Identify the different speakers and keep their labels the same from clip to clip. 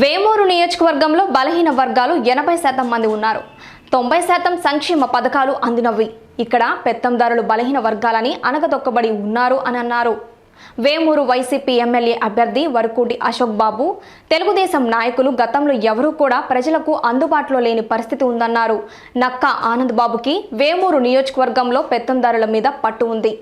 Speaker 1: వేమూరు నియోజకవర్గంలో బలహీన వర్గాలు ఎనభై శాతం మంది ఉన్నారు. తొంభై శాతం సంక్షేమ పథకాలు అందినవి. ఇక్కడ పెత్తందారులు బలహీన వర్గాలని అనగదొక్కబడి ఉన్నారు అని అన్నారు. వేమూరు వైసీపీ ఎమ్మెల్యే అభ్యర్థి వరకూటి అశోక్ బాబు తెలుగుదేశం నాయకులు గతంలో ఎవరూ కూడా ప్రజలకు అందుబాటులో లేని పరిస్థితి ఉందన్నారు. నక్కా ఆనంద్ బాబుకి వేమూరు నియోజకవర్గంలో పెత్తందారుల మీద పట్టు ఉంది.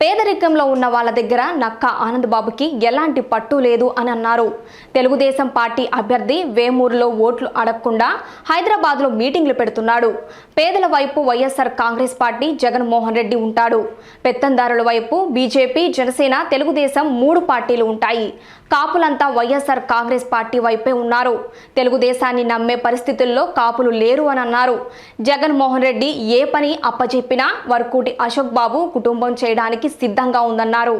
Speaker 1: పేదరికంలో ఉన్న వాళ్ళ దగ్గర నక్కా ఆనంద్ బాబుకి ఎలాంటి పట్టు లేదు అని అన్నారు. తెలుగుదేశం పార్టీ అభ్యర్థి వేమూరులో ఓట్లు అడగకుండా హైదరాబాద్లో మీటింగ్లు పెడుతున్నాడు. పేదల వైపు వైఎస్ఆర్ కాంగ్రెస్ పార్టీ జగన్మోహన్ రెడ్డి ఉంటాడు. పెత్తందారుల వైపు బీజేపీ జనసేన తెలుగుదేశం మూడు పార్టీలు ఉంటాయి. కాపులంతా వైఎస్ఆర్ కాంగ్రెస్ పార్టీ వైపే ఉన్నారు. తెలుగుదేశాన్ని నమ్మే పరిస్థితుల్లో కాపులు లేరు అని అన్నారు. జగన్మోహన్ రెడ్డి ఏ పని అప్పచెప్పినా వర్కూటి అశోక్ బాబు కుటుంబం చేయడానికి సిద్ధంగా ఉందన్నారు.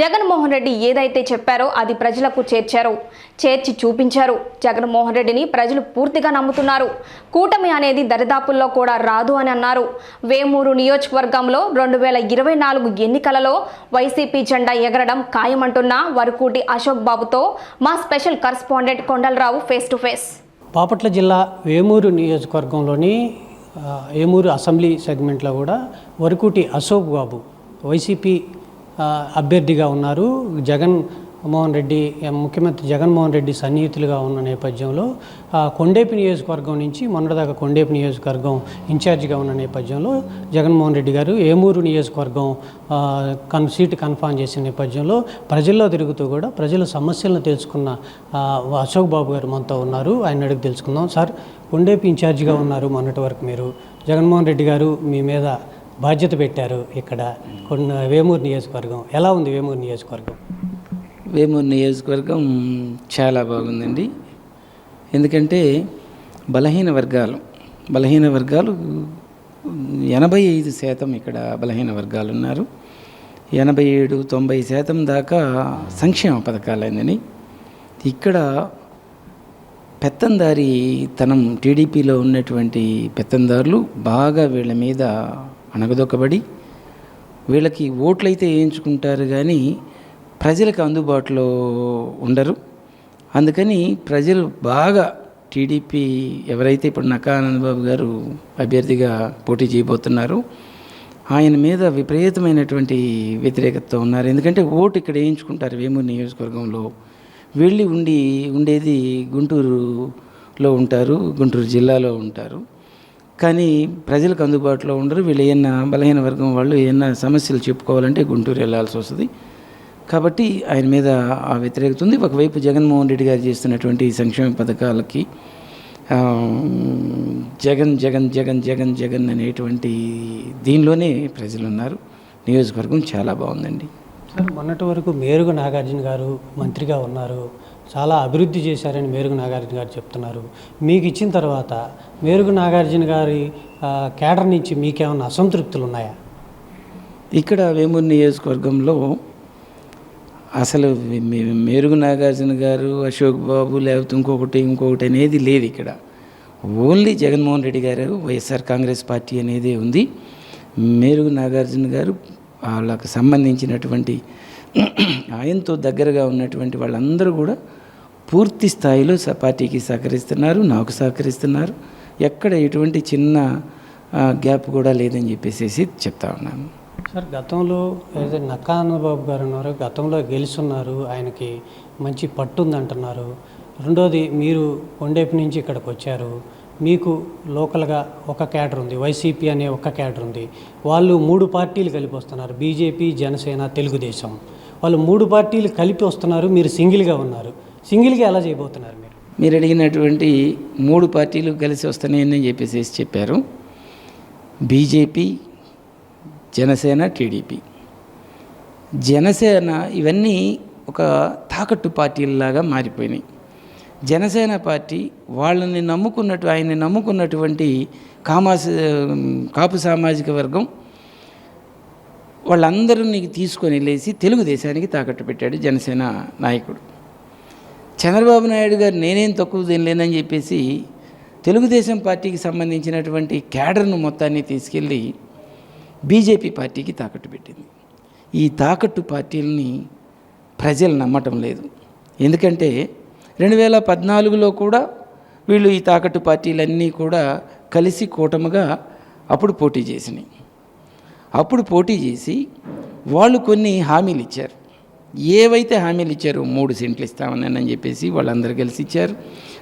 Speaker 1: జగన్మోహన్ రెడ్డి ఏదైతే చెప్పారో అది ప్రజలకు చేర్చారు. చేర్చి చూపించారు. జగన్మోహన్ రెడ్డిని ప్రజలు పూర్తిగా నమ్ముతున్నారు. కూటమి అనేది దరిదాపుల్లో కూడా రాదు అని అన్నారు. వేమూరు నియోజకవర్గంలో రెండు వేల ఇరవై నాలుగు ఎన్నికలలో వైసీపీ జెండా ఎగరడం ఖాయమంటున్న వరకూటి అశోక్ బాబుతో మా special correspondent Kondalarao face to face.
Speaker 2: Bapatla జిల్లా వేమూరు నియోజకవర్గంలోని ఏమూరు వేమూరు అసెంబ్లీ సెగ్మెంట్లో కూడా వరకుటి అశోక్ బాబు వైసీపీ అభ్యర్థిగా ఉన్నారు. జగన్ మోహన్ రెడ్డి ముఖ్యమంత్రి జగన్మోహన్ రెడ్డి సన్నిహితులుగా ఉన్న నేపథ్యంలో కొండేపి నియోజకవర్గం నుంచి మొన్నటిదాకా కొండేపి నియోజకవర్గం ఇన్ఛార్జిగా ఉన్న నేపథ్యంలో జగన్మోహన్ రెడ్డి గారు ఏమూరు నియోజకవర్గం కన్ సీటు కన్ఫామ్ చేసిన నేపథ్యంలో ప్రజల్లో తిరుగుతూ కూడా ప్రజల సమస్యలను తెలుసుకున్న అశోక్ బాబు గారు మనతో ఉన్నారు. ఆయన అడిగి తెలుసుకుందాం. సార్ కొండేపి ఇన్ఛార్జిగా ఉన్నారు మొన్నటి వరకు మీరు. జగన్మోహన్ రెడ్డి గారు మీ మీద బాధ్యత పెట్టారు ఇక్కడ కొన్ని వేమూరు నియోజకవర్గం. ఎలా ఉంది వేమూరు నియోజకవర్గం?
Speaker 3: వేమూరు నియోజకవర్గం చాలా బాగుందండి. ఎందుకంటే బలహీన వర్గాలు బలహీన వర్గాలు ఎనభై ఐదు శాతం ఇక్కడ బలహీన వర్గాలు ఉన్నారు. ఎనభై ఏడు తొంభై శాతం దాకా సంక్షేమ పథకాలు పథకాలైందని ఇక్కడ పెత్తందారి తనం టీడీపీలో ఉన్నటువంటి పెత్తందారులు బాగా వీళ్ళ మీద అణగదొక్కబడి వీళ్ళకి ఓట్లయితే వేయించుకుంటారు కానీ ప్రజలకు అందుబాటులో ఉండరు. అందుకని ప్రజలు బాగా టీడీపీ ఎవరైతే ఇప్పుడు నక్కా ఆనందబాబు గారు అభ్యర్థిగా పోటీ చేయబోతున్నారు ఆయన మీద విపరీతమైనటువంటి వ్యతిరేకత ఉన్నారు. ఎందుకంటే ఓటు ఇక్కడ వేయించుకుంటారు వేమూరు నియోజకవర్గంలో. వెళ్ళి ఉండి ఉండేది గుంటూరులో ఉంటారు గుంటూరు జిల్లాలో ఉంటారు. కానీ ప్రజలకు అందుబాటులో ఉండరు. వీళ్ళు ఏమన్నా బలహీన వర్గం వాళ్ళు ఏమన్నా సమస్యలు చెప్పుకోవాలంటే గుంటూరు వెళ్ళాల్సి వస్తుంది. కాబట్టి ఆయన మీద ఆ వ్యతిరేకత ఉంది ఒకవైపు జగన్మోహన్ రెడ్డి గారు చేస్తున్నటువంటి సంక్షేమ పథకాలకి జగన్ జగన్ జగన్ జగన్ జగన్ అనేటువంటి దీనిలోనే ప్రజలు ఉన్నారు నియోజకవర్గం చాలా బాగుందండి.
Speaker 2: సార్ మొన్నటి వరకు మేరుగు నాగార్జున గారు మంత్రిగా ఉన్నారు. చాలా అభివృద్ధి చేశారని మేరుగు నాగార్జున గారు చెప్తున్నారు. మీకు ఇచ్చిన తర్వాత మేరుగు నాగార్జున గారి ఆ, కేడర్ నుంచి మీకేమైనా అసంతృప్తులు ఉన్నాయా?
Speaker 3: ఇక్కడ వేమూరు నియోజకవర్గంలో అసలు మే- మేరుగు నాగార్జున గారు అశోక్ బాబు లేకపోతే ఇంకొకటి ఇంకొకటి అనేది లేదు ఇక్కడ. ఓన్లీ జగన్మోహన్ రెడ్డి గారు వైఎస్ఆర్ కాంగ్రెస్ పార్టీ అనేది ఉంది. మేరుగు నాగార్జున గారు వాళ్ళకు సంబంధించినటువంటి ఆయనతో దగ్గరగా ఉన్నటువంటి వాళ్ళందరూ కూడా పూర్తి స్థాయిలో స- పార్టీకి సహకరిస్తున్నారు నాకు సహకరిస్తున్నారు. ఎక్కడ ఎటువంటి చిన్న గ్యాప్ కూడా లేదని చెప్పేసి చెప్తా ఉన్నాను.
Speaker 2: సార్ గతంలో ఏదైతే నక్కానందబాబు గారు ఉన్నారు గతంలో గెలుస్తున్నారు ఆయనకి మంచి పట్టు ఉందంటున్నారు. రెండోది మీరు కొండేపు నుంచి ఇక్కడికి వచ్చారు. మీకు లోకల్గా ఒక క్యాడర్ ఉంది వైసీపీ అనే ఒక క్యాడర్ ఉంది. వాళ్ళు మూడు పార్టీలు కలిపి వస్తున్నారు బీజేపీ జనసేన తెలుగుదేశం. వాళ్ళు మూడు పార్టీలు కలిపి వస్తున్నారు మీరు సింగిల్గా ఉన్నారు. సింగిల్గా ఎలా చేయబోతున్నారు మీరు?
Speaker 3: మీరు అడిగినటువంటి మూడు పార్టీలు కలిసి వస్తున్నాయని చెప్పేసి చెప్పారు. BJP Janasena TDP. జనసేన ఇవన్నీ ఒక తాకట్టు పార్టీలలాగా మారిపోయినాయి. జనసేన పార్టీ వాళ్ళని నమ్ముకున్నట్టు ఆయన్ని నమ్ముకున్నటువంటి కామాస కాపు సామాజిక వర్గం వాళ్ళందరినీ తీసుకొని వెళ్ళేసి తెలుగుదేశానికి తాకట్టు పెట్టాడు జనసేన నాయకుడు. చంద్రబాబు నాయుడు గారు నేనేం తక్కువ తినలేనని చెప్పేసి తెలుగుదేశం పార్టీకి సంబంధించినటువంటి క్యాడర్ను మొత్తాన్ని తీసుకెళ్ళి బీజేపీ పార్టీకి తాకట్టు పెట్టింది. ఈ తాకట్టు పార్టీలని ప్రజలు నమ్మటం లేదు. ఎందుకంటే రెండు వేల పద్నాలుగులో కూడా వీళ్ళు ఈ తాకట్టు పార్టీలన్నీ కూడా కలిసి కూటమిగా అప్పుడు పోటీ చేసినాయి. అప్పుడు పోటీ చేసి వాళ్ళు కొన్ని హామీలు ఇచ్చారు. ఏవైతే హామీలు ఇచ్చారో మూడు సెంట్లు ఇస్తామని చెప్పేసి వాళ్ళందరూ కలిసి ఇచ్చారు.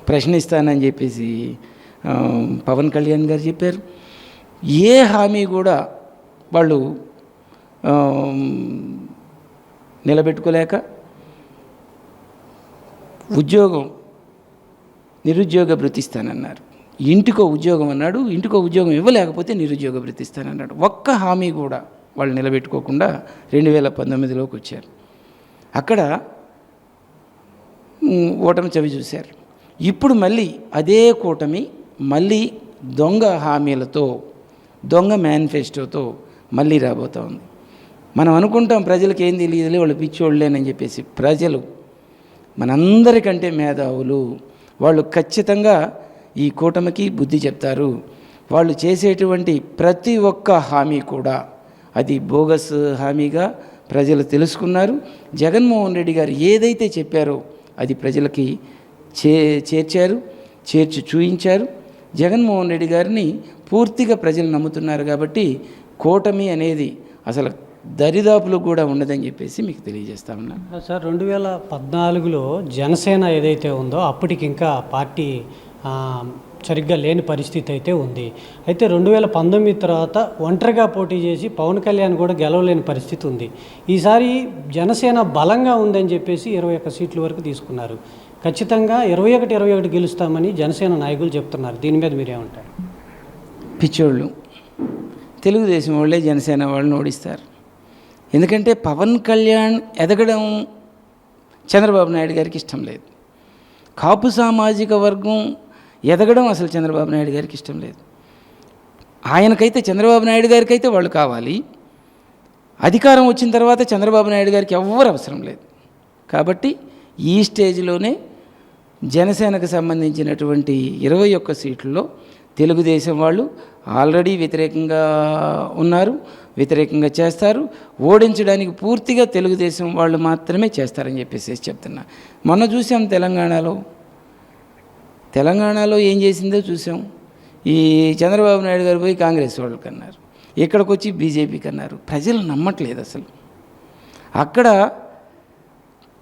Speaker 3: ప్రశ్నిస్తానని చెప్పేసి పవన్ కళ్యాణ్ గారు చెప్పారు. ఏ హామీ కూడా వాళ్ళు నిలబెట్టుకోలేక ఉద్యోగం నిరుద్యోగ బ్రతిస్తానన్నారు ఇంటికో ఉద్యోగం అన్నాడు ఇంటికో ఉద్యోగం ఇవ్వలేకపోతే నిరుద్యోగ బ్రతిస్తానన్నాడు ఒక్క హామీ కూడా వాళ్ళు నిలబెట్టుకోకుండా రెండు వేల పంతొమ్మిదిలోకి వచ్చారు అక్కడ ఓటమి చవి చూశారు. ఇప్పుడు మళ్ళీ అదే కూటమి మళ్ళీ దొంగ హామీలతో దొంగ మేనిఫెస్టోతో మళ్ళీ రాబోతూ ఉంది. మనం అనుకుంటాం ప్రజలకు ఏం తెలియదులే వాళ్ళు పిచ్చోళ్ళేనని చెప్పేసి. ప్రజలు మనందరికంటే మేధావులు. వాళ్ళు ఖచ్చితంగా ఈ కూటమికి బుద్ధి చెప్తారు. వాళ్ళు చేసేటువంటి ప్రతి ఒక్క హామీ కూడా అది బోగస్ హామీగా ప్రజలు తెలుసుకున్నారు. జగన్మోహన్ రెడ్డి గారు ఏదైతే చెప్పారో అది ప్రజలకి చే చేర్చారు చేర్చి చూయించారు. జగన్మోహన్ రెడ్డి గారిని పూర్తిగా ప్రజలు నమ్ముతున్నారు కాబట్టి కూటమి అనేది అసలు దరిదాపులు కూడా ఉండదని చెప్పేసి మీకు తెలియజేస్తా ఉన్నాను
Speaker 2: సార్ రెండు వేల పద్నాలుగులో జనసేన ఏదైతే ఉందో అప్పటికి ఇంకా పార్టీ సరిగ్గా లేని పరిస్థితి అయితే ఉంది. అయితే రెండు వేల పంతొమ్మిది తర్వాత ఒంటరిగా పోటీ చేసి పవన్ కళ్యాణ్ కూడా గెలవలేని పరిస్థితి ఉంది. ఈసారి జనసేన బలంగా ఉందని చెప్పేసి ఇరవై ఒక్క సీట్ల వరకు తీసుకున్నారు. ఖచ్చితంగా ఇరవై ఒకటి ఇరవై ఒకటి గెలుస్తామని జనసేన నాయకులు చెప్తున్నారు. దీని మీద మీరేమంటారు?
Speaker 3: పిచ్చోళ్ళు. తెలుగుదేశం వాళ్ళే జనసేన వాళ్ళని ఓడిస్తారు. ఎందుకంటే పవన్ కళ్యాణ్ ఎదగడం చంద్రబాబు నాయుడు గారికి ఇష్టం లేదు. కాపు సామాజిక వర్గం ఎదగడం అసలు చంద్రబాబు నాయుడు గారికి ఇష్టం లేదు. ఆయనకైతే చంద్రబాబు నాయుడు గారికి అయితే వాళ్ళు కావాలి. అధికారం వచ్చిన తర్వాత చంద్రబాబు నాయుడు గారికి ఎవ్వరు అవసరం లేదు. కాబట్టి ఈ స్టేజ్లోనే జనసేనకు సంబంధించినటువంటి ఇరవై ఒక్క సీట్లలో తెలుగుదేశం వాళ్ళు ఆల్రెడీ వ్యతిరేకంగా ఉన్నారు వ్యతిరేకంగా చేస్తారు. ఓడించడానికి పూర్తిగా తెలుగుదేశం వాళ్ళు మాత్రమే చేస్తారని చెప్పేసి చెప్తున్నా. మొన్న చూసాం తెలంగాణలో. తెలంగాణలో ఏం చేసిందో చూసాం. ఈ చంద్రబాబు నాయుడు గారు పోయి కాంగ్రెస్ వాళ్ళకి అన్నారు ఇక్కడికి వచ్చి బీజేపీకి అన్నారు ప్రజలు నమ్మట్లేదు అసలు. అక్కడ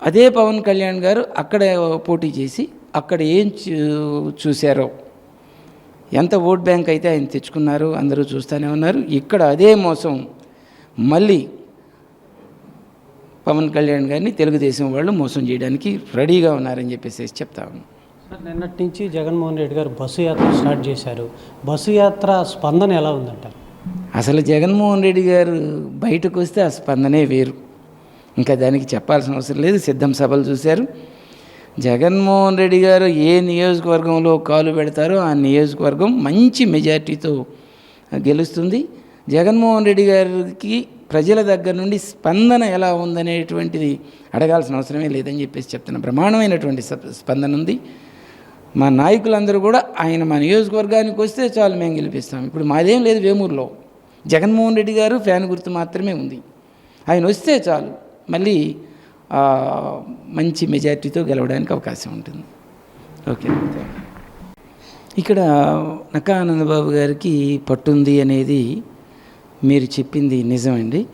Speaker 3: అదే పవన్ కళ్యాణ్ గారు అక్కడ పోటీ చేసి అక్కడ ఏం చూ- చూశారో ఎంత ఓట్ బ్యాంక్ అయితే ఆయన తెచ్చుకున్నారు అందరూ చూస్తూనే ఉన్నారు. ఇక్కడ అదే మోసం మళ్ళీ పవన్ కళ్యాణ్ గారిని తెలుగుదేశం వాళ్ళు మోసం చేయడానికి రెడీగా ఉన్నారని చెప్పేసి చెప్తా ఉన్నాను
Speaker 2: సార్ నిన్నటి నుంచి జగన్మోహన్ రెడ్డి గారు బస్సు యాత్ర స్టార్ట్ చేశారు. బస్సు యాత్ర స్పందన ఎలా ఉందంటారు?
Speaker 3: అసలు జగన్మోహన్ రెడ్డి గారు బయటకు వస్తే ఆ స్పందనే వేరు. ఇంకా దానికి చెప్పాల్సిన అవసరం లేదు. సిద్ధం సభలు చూశారు. జగన్మోహన్ రెడ్డి గారు ఏ నియోజకవర్గంలో కాలు పెడతారో ఆ నియోజకవర్గం మంచి మెజార్టీతో గెలుస్తుంది. జగన్మోహన్ రెడ్డి గారికి ప్రజల దగ్గర నుండి స్పందన ఎలా ఉందనేటువంటిది అడగాల్సిన అవసరమే లేదని చెప్పేసి చెప్తున్న బ్రహ్మాండమైనటువంటి స్పందన ఉంది. మా నాయకులందరూ కూడా ఆయన మా నియోజకవర్గానికి వస్తే చాలు మేము గెలిపిస్తాం. ఇప్పుడు మాదేం లేదు వేమూరులో. జగన్మోహన్ రెడ్డి గారు ఫ్యాన్ గుర్తు మాత్రమే ఉంది. ఆయన వస్తే చాలు. మళ్ళీ మంచి మెజార్టీతో గెలవడానికి అవకాశం ఉంటుంది. ఓకే. ఇక్కడ నక్కా ఆనందబాబు గారికి పట్టుంది అనేది మీరు చెప్పింది నిజమండి.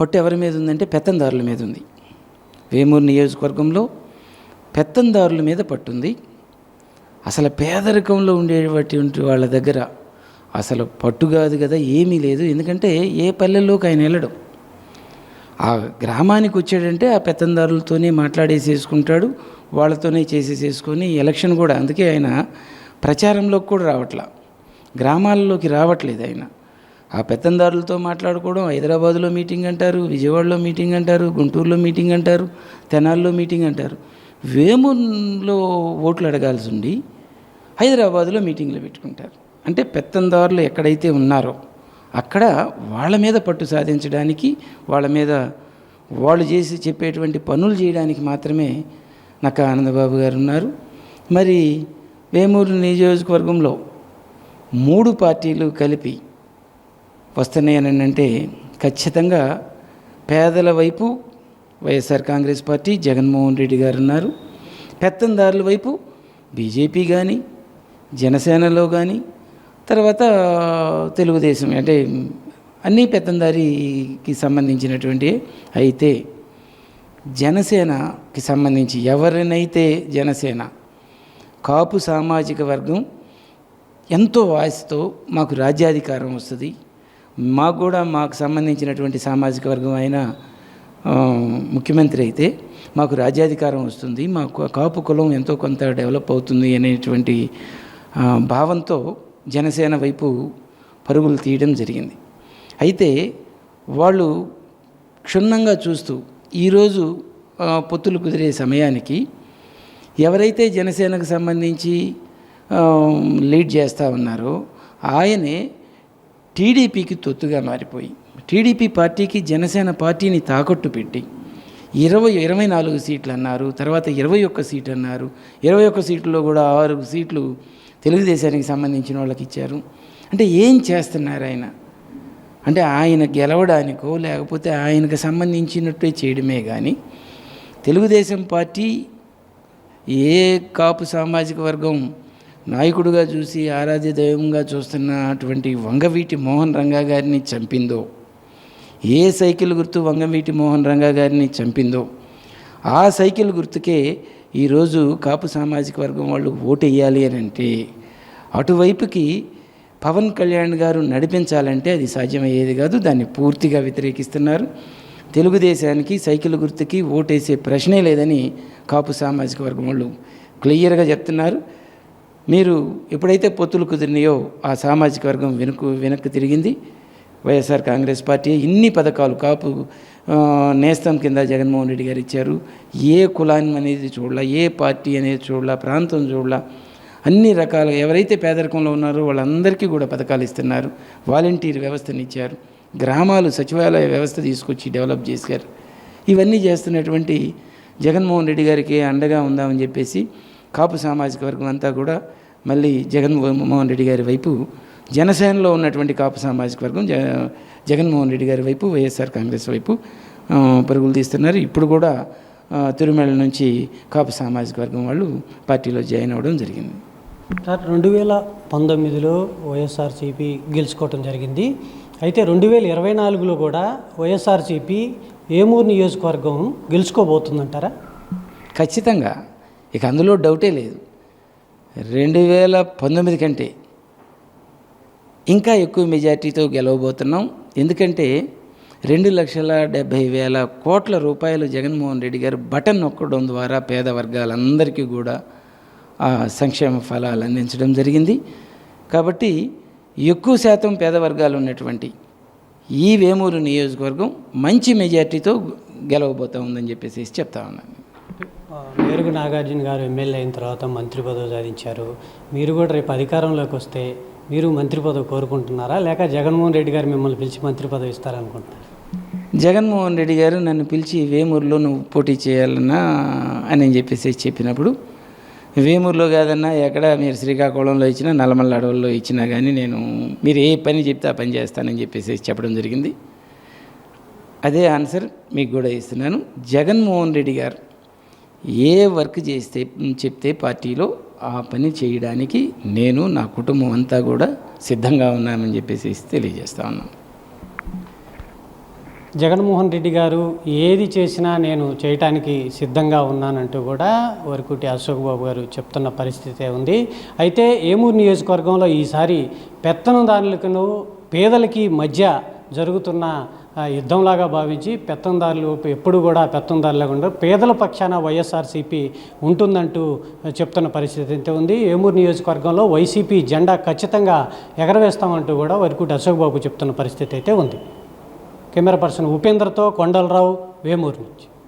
Speaker 3: పట్టు ఎవరి మీద ఉందంటే పెత్తందారుల మీద ఉంది. వేమూరు నియోజకవర్గంలో పెత్తందారుల మీద పట్టుంది. అసలు పేదరికంలో ఉండేటువంటి వాళ్ళ దగ్గర అసలు పట్టు కాదు కదా ఏమీ లేదు. ఎందుకంటే ఏ పల్లెల్లోకి ఆయన వెళ్ళడం. ఆ గ్రామానికి వచ్చాడంటే ఆ పెత్తందారులతోనే మాట్లాడేసేసుకుంటాడు వాళ్ళతోనే చేసేసేసుకొని ఎలక్షన్ కూడా. అందుకే ఆయన ప్రచారంలోకి కూడా రావట్లా. గ్రామాల్లోకి రావట్లేదు ఆయన. ఆ పెత్తందారులతో మాట్లాడుకోవడం హైదరాబాద్లో మీటింగ్ అంటారు విజయవాడలో మీటింగ్ అంటారు గుంటూరులో మీటింగ్ అంటారు తెనాల్లో మీటింగ్ అంటారు. వేములో ఓట్లు అడగాల్సి ఉండి హైదరాబాద్లో మీటింగ్లు పెట్టుకుంటారు. అంటే పెత్తందారులు ఎక్కడైతే ఉన్నారో అక్కడ వాళ్ళ మీద పట్టు సాధించడానికి వాళ్ళ మీద వాళ్ళు చేసి చెప్పేటువంటి పనులు చేయడానికి మాత్రమే నక్క ఆనందబాబు గారు ఉన్నారు. మరి వేమూరు నియోజకవర్గంలో మూడు పార్టీలు కలిపి వస్తున్నాయని అంటే ఖచ్చితంగా పేదల వైపు వైఎస్ఆర్ కాంగ్రెస్ పార్టీ జగన్మోహన్ రెడ్డి గారు ఉన్నారు. పెత్తందారుల వైపు బీజేపీ కానీ జనసేనలో కానీ తర్వాత తెలుగుదేశం అంటే అన్ని పెత్తందారికి సంబంధించినటువంటి అయితే జనసేనకి సంబంధించి ఎవరినైతే జనసేన కాపు సామాజిక వర్గం ఎంతో ఆశతో మాకు రాజ్యాధికారం వస్తుంది. మాకు కూడా మాకు సంబంధించినటువంటి సామాజిక వర్గం అయిన ముఖ్యమంత్రి అయితే మాకు రాజ్యాధికారం వస్తుంది. మాకు కాపు కులం ఎంతో కొంత డెవలప్ అవుతుంది అనేటువంటి భావంతో జనసేన వైపు పరుగులు తీయడం జరిగింది. అయితే వాళ్ళు క్షుణ్ణంగా చూస్తూ ఈరోజు పొత్తులు కుదిరే సమయానికి ఎవరైతే జనసేనకు సంబంధించి లీడ్ చేస్తూ ఉన్నారో ఆయనే టీడీపీకి తొత్తుగా మారిపోయి టీడీపీ పార్టీకి జనసేన పార్టీని తాకట్టు పెట్టి ఇరవై ఇరవై నాలుగు సీట్లు అన్నారు తర్వాత ఇరవై ఒక్క సీట్ అన్నారు ఇరవై ఒక్క సీట్లో కూడా ఆరు సీట్లు తెలుగుదేశానికి సంబంధించిన వాళ్ళకి ఇచ్చారు. అంటే ఏం చేస్తున్నారు ఆయన? అంటే ఆయన గెలవడానికో లేకపోతే ఆయనకు సంబంధించినట్టే చేయడమే కానీ తెలుగుదేశం పార్టీ ఏ కాపు సామాజిక వర్గం నాయకుడుగా చూసి ఆరాధ్య దైవంగా చూస్తున్న అటువంటి వంగవీటి మోహన్ రంగా గారిని చంపిందో ఏ సైకిల్ గుర్తు వంగవీటి మోహన్ రంగా గారిని చంపిందో ఆ సైకిల్ గుర్తుకే ఈరోజు కాపు సామాజిక వర్గం వాళ్ళు ఓటు వేయాలి అని అంటే అటువైపుకి పవన్ కళ్యాణ్ గారు నడిపించాలంటే అది సాధ్యమయ్యేది కాదు దాన్ని పూర్తిగా వ్యతిరేకిస్తున్నారు. తెలుగుదేశానికి సైకిల్ గుర్తుకి ఓటేసే ప్రశ్నే లేదని కాపు సామాజిక వర్గం వాళ్ళు క్లియర్గా చెప్తున్నారు. మీరు ఎప్పుడైతే పొత్తులు కుదిరినాయో ఆ సామాజిక వర్గం వెనుక వెనక్కి తిరిగింది. వైఎస్ఆర్ కాంగ్రెస్ పార్టీ ఇన్ని పథకాలు కాపు నేస్తం కింద జగన్మోహన్ రెడ్డి గారు ఇచ్చారు. ఏ కులాన్ని అనేది చూడాల ఏ పార్టీ అనేది చూడాల ప్రాంతం చూడాల అన్ని రకాల ఎవరైతే పేదరికంలో ఉన్నారో వాళ్ళందరికీ కూడా పథకాలు ఇస్తున్నారు. వాలంటీర్ వ్యవస్థని ఇచ్చారు గ్రామాలు సచివాలయ వ్యవస్థ తీసుకొచ్చి డెవలప్ చేశారు. ఇవన్నీ చేస్తున్నటువంటి జగన్మోహన్ రెడ్డి గారికి అండగా ఉందామని చెప్పేసి కాపు సామాజిక వర్గం అంతా కూడా మళ్ళీ జగన్మోహన్ రెడ్డి గారి వైపు జనసేనలో ఉన్నటువంటి కాపు సామాజిక వర్గం జ జగన్మోహన్ రెడ్డి గారి వైపు వైఎస్ఆర్ కాంగ్రెస్ వైపు పరుగులు తీస్తున్నారు. ఇప్పుడు కూడా తిరుమల నుంచి కాపు సామాజిక వర్గం వాళ్ళు పార్టీలో జాయిన్ అవ్వడం జరిగింది.
Speaker 2: సార్ రెండు వేల పంతొమ్మిదిలో వైఎస్ఆర్సీపీ గెలుచుకోవటం జరిగింది. అయితే రెండు వేల ఇరవై నాలుగులో కూడా వైఎస్ఆర్సీపీ ఏమూరు నియోజకవర్గం గెలుచుకోబోతుందంటారా?
Speaker 3: ఖచ్చితంగా. ఇక అందులో డౌటే లేదు. రెండు వేల పంతొమ్మిది కంటే ఇంకా ఎక్కువ మెజార్టీతో గెలవబోతున్నాం. ఎందుకంటే రెండు లక్షల డెబ్భై వేల కోట్ల రూపాయలు జగన్మోహన్ రెడ్డి గారు బటన్ నొక్కడం ద్వారా పేద వర్గాలందరికీ కూడా సంక్షేమ ఫలాలు అందించడం జరిగింది. కాబట్టి ఎక్కువ శాతం పేద వర్గాలు ఉన్నటువంటి ఈ వేమూరు నియోజకవర్గం మంచి మెజార్టీతో గెలవబోతా ఉందని చెప్పేసి చెప్తా ఉన్నాను.
Speaker 2: ఆ, మేరుగు నాగార్జున గారు ఎమ్మెల్యే అయిన తర్వాత మంత్రి పదవి సాధించారు. మీరు కూడా రేపు అధికారంలోకి వస్తే మీరు మంత్రి పదవి కోరుకుంటున్నారా? లేక జగన్మోహన్ రెడ్డి గారు మిమ్మల్ని పిలిచి మంత్రి పదవి ఇస్తారనుకుంటున్నారు?
Speaker 3: జగన్మోహన్ రెడ్డి గారు నన్ను పిలిచి వేమూరులో నువ్వు పోటీ చేయాలన్నా అని చెప్పేసి చెప్పినప్పుడు వేమూరులో కాదన్నా ఎక్కడ మీరు శ్రీకాకుళంలో ఇచ్చినా నల్లమల్ల అడవుల్లో ఇచ్చినా కానీ నేను మీరు ఏ పని చెప్తే ఆ పని చేస్తానని చెప్పేసి చెప్పడం జరిగింది. అదే ఆన్సర్ మీకు కూడా ఇస్తున్నాను. జగన్మోహన్ రెడ్డి గారు ఏ వర్క్ చేస్తే చెప్తే పార్టీలో ఆ పని చేయడానికి నేను నా కుటుంబం అంతా కూడా సిద్ధంగా ఉన్నామని చెప్పేసి తెలియజేస్తా ఉన్నాను.
Speaker 2: జగన్మోహన్ రెడ్డి గారు ఏది చేసినా నేను చేయటానికి సిద్ధంగా ఉన్నానంటూ కూడా వరకుటి అశోక్ బాబు గారు చెప్తున్న పరిస్థితి ఉంది. అయితే ఏమూరు నియోజకవర్గంలో ఈసారి పెత్తనదారులకు పేదలకి మధ్య జరుగుతున్న యుద్ధంలాగా భావించి పెత్తందారులు ఎప్పుడు కూడా పెత్తందారులాగా ఉండరు. పేదల పక్షాన వైఎస్ఆర్సీపీ ఉంటుందంటూ చెప్తున్న పరిస్థితి అయితే ఉంది. ఏమూరు నియోజకవర్గంలో వైసీపీ జెండా ఖచ్చితంగా ఎగరవేస్తామంటూ కూడా వరకుటి అశోక్ బాబు చెప్తున్న పరిస్థితి అయితే ఉంది. కెమెరా పర్సన్ ఉపేంద్రతో కొండలరావు వేమూరు నుంచి.